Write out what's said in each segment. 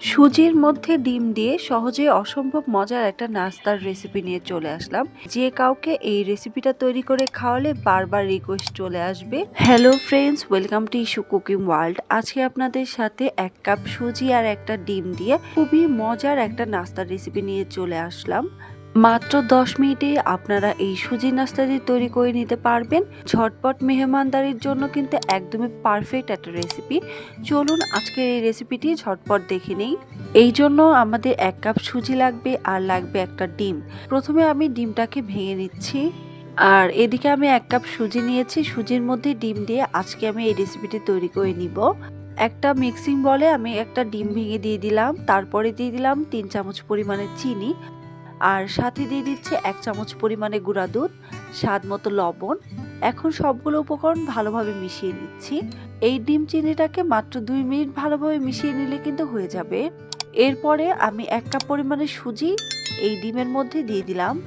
সুজির মধ্যে ডিম দিয়ে সহজে অসম্ভব মজার একটা নাস্তার রেসিপি নিয়ে চলে আসলাম। যে কাউকে এই রেসিপিটা তৈরি করে খাওয়ালে বারবার রিকোয়েস্ট চলে আসবে। Hello friends welcome to issue cooking world আজকে আপনাদের সাথে এক কাপ সুজি আর একটা ডিম দিয়ে খুবই মজার একটা নাস্তার রেসিপি নিয়ে চলে আসলাম। মাত্র দশ মিনিটে আপনারা এই সুজি নাস্তাটি তৈরি করে নিতে পারবেন। ঝটপট মেহমানদারির জন্য কিন্তু একদমই পারফেক্ট একটা রেসিপি চলুন আজকের এই রেসিপিটি ঝটপট দেখে নেই। এই জন্য আমাদের এক কাপ সুজি লাগবে আর লাগবে একটা ডিম। প্রথমে আমি ডিমটাকে ভেঙে নিচ্ছি। আর এদিকে আমি এক কাপ সুজি নিয়েছি। সুজির মধ্যে ডিম দিয়ে আজকে আমি এই রেসিপিটি তৈরি করে নিব। একটা মিক্সিং বলে আমি একটা ডিম ভেঙে দিয়ে দিলাম। তারপরে দিয়ে দিলাম তিন চামচ পরিমাণে চিনি। আর সাথে দিয়ে দিচ্ছে এক চামচ পরিমাণে গুঁড়া দুধ, স্বাদ মতো লবণ। এখন সবগুলো উপকরণ ভালোভাবে মিশিয়ে নিচ্ছি। এই ডিম চিনিটাকে মাত্র দুই মিনিট ভালোভাবে মিশিয়ে নিলে কিন্তু হয়ে যাবে। এরপরে আমি এক কাপ পরিমাণে সুজি এই ডিমের মধ্যে দিয়ে দিলাম।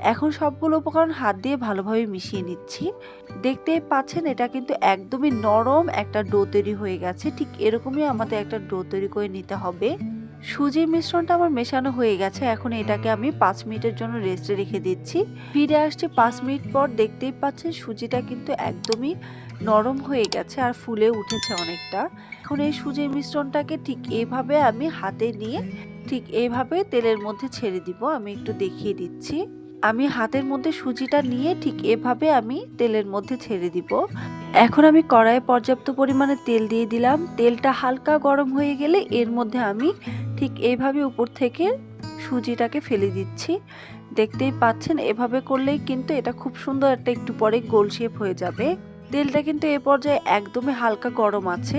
এখন সবগুলো উপকরণ হাত দিয়ে ভালোভাবে মিশিয়ে নিচ্ছি। দেখতে পাচ্ছেন, এটা কিন্তু একদমই নরম একটা ডো তৈরি হয়ে গেছে। ঠিক এরকমই আমাদের একটা ডো তৈরি করে নিতে হবে। সুজির মিশ্রণটা আমার মেশানো হয়ে গেছে, এখন এটাকে আমি পাঁচ মিনিটের জন্য রেস্টে রেখে দিচ্ছি। ফিরে আসছে পাঁচ মিনিট পর দেখতেই পাচ্ছেন সুজিটা কিন্তু একদমই নরম হয়ে গেছে আর ফুলে উঠেছে অনেকটা। এখন এই সুজির মিশ্রণটাকে ঠিক এভাবে আমি হাতে নিয়ে ঠিক এভাবে তেলের মধ্যে ছেড়ে দিব, আমি একটু দেখিয়ে দিচ্ছি। আমি হাতের মধ্যে সুজিটা নিয়ে ঠিক এভাবে আমি তেলের মধ্যে ছেড়ে দিব। এখন আমি কড়াইয়ে পর্যাপ্ত পরিমাণে তেল দিয়ে দিলাম। তেলটা হালকা গরম হয়ে গেলে এর মধ্যে আমি ঠিক এইভাবে উপর থেকে সুজিটাকে ফেলে দিচ্ছি। দেখতেই পাচ্ছেন, এভাবে করলেই কিন্তু এটা খুব সুন্দর একটা একটু পরে গোল শেপ হয়ে যাবে। তেলটা কিন্তু এ পর্যায়ে একদমই হালকা গরম আছে।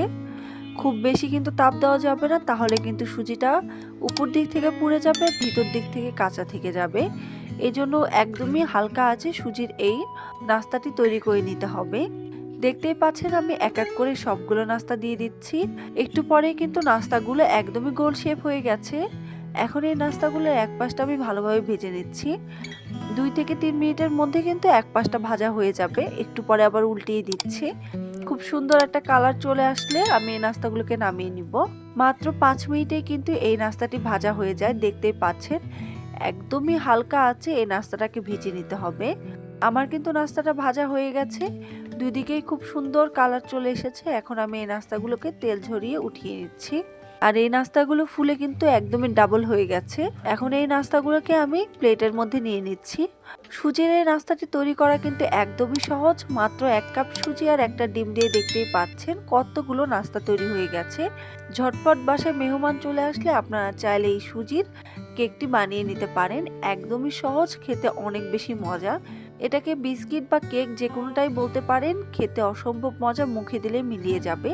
খুব বেশি কিন্তু তাপ দেওয়া যাবে না, তাহলে কিন্তু সুজিটা উপর দিক থেকে পুড়ে যাবে, ভিতর দিক থেকে কাঁচা থেকে যাবে। এই জন্য একদমই হালকা আছে সুজির এই নাস্তাটি তৈরি করে নিতে হবে। দেখতেই পাচ্ছেন আমি এক এক করে সবগুলো নাস্তা দিয়ে দিচ্ছি। একটু পরে কিন্তু নাস্তাগুলো একদমই গোল শেপ হয়ে গেছে। এখন এই নাস্তাগুলোর এক পাশটা আমি ভালোভাবে ভেজে নিচ্ছি। দুই থেকে তিন মিনিটের মধ্যে কিন্তু এক পাশটা ভাজা হয়ে যাবে। একটু পরে আবার উল্টিয়ে দিচ্ছি। খুব সুন্দর একটা কালার চলে আসলে আমি এই নাস্তাগুলোকে নামিয়ে নিব। মাত্র পাঁচ মিনিটে কিন্তু এই নাস্তাটি ভাজা হয়ে যায়, দেখতেই পাচ্ছেন। একদমই হালকা আছে, এই নাস্তাটাকে ভেজে নিতে হবে। আমার কিন্তু নাস্তাটা ভাজা হয়ে গেছে। দুদিকেই খুব সুন্দর কালার চলে এসেছে। এখন আমি এই নাস্তাগুলোকে তেল ঝরিয়ে উঠিয়ে নিচ্ছি। আর এই নাস্তাগুলো ফুলে কিন্তু একদমই ডাবল হয়ে গেছে। এখন এই নাস্তাগুলোকে আমি প্লেটের মধ্যে নিয়ে নিচ্ছি। সুজির এই নাস্তাটি তৈরি করা কিন্তু একদমই সহজ। মাত্র এক কাপ সুজি আর একটা ডিম দিয়ে দেখতেই পাচ্ছেন কতগুলো নাস্তা তৈরি হয়ে গেছে। ঝটপট বাসায় মেহমান চলে আসলে আপনারা চাইলে এই সুজির কেকটি বানিয়ে নিতে পারেন। একদমই সহজ, খেতে অনেক বেশি মজা। এটাকে বিস্কিট বা কেক যে কোনোটাই বলতে পারেন, খেতে অসম্ভব মজা মুখে দিলে মিলিয়ে যাবে।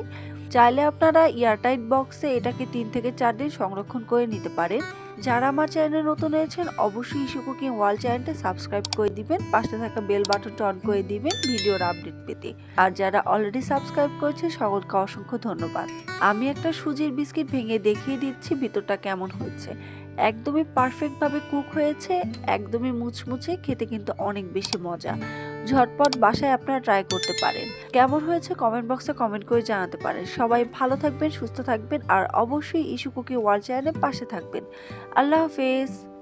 চাইলে আপনারা এয়ারটাইট বক্সে এটাকে তিন থেকে চার দিন সংরক্ষণ করে নিতে পারেন। যারা আমার চ্যানেলে নতুন হয়েছেন অবশ্যই ইস্যু কুকিং ওয়াল চ্যানেলটা সাবস্ক্রাইব করে দিবেন, পাশে থাকা বেল বাটনটা অন করে দিবেন ভিডিওর আপডেট পেতে। আর যারা অলরেডি সাবস্ক্রাইব করেছে, সকলকে অসংখ্য ধন্যবাদ। আমি একটা সুজির বিস্কিট ভেঙে দেখিয়ে দিচ্ছি, ভিতরটা কেমন হয়েছে। একদমই পারফেক্টভাবে কুক হয়েছে, একদমই মুচমুচে খেতে কিন্তু অনেক বেশি মজা। ঝটপট বাসায় আপনারা ট্রাই করতে পারেন। কেমন হয়েছে কমেন্ট বক্সে কমেন্ট করে জানাতে পারেন। সবাই ভালো থাকবেন, সুস্থ থাকবেন, আর অবশ্যই ইস্যু কুকি ওয়ার্ল্ড চ্যানেলের পাশে থাকবেন। আল্লাহ হাফেজ।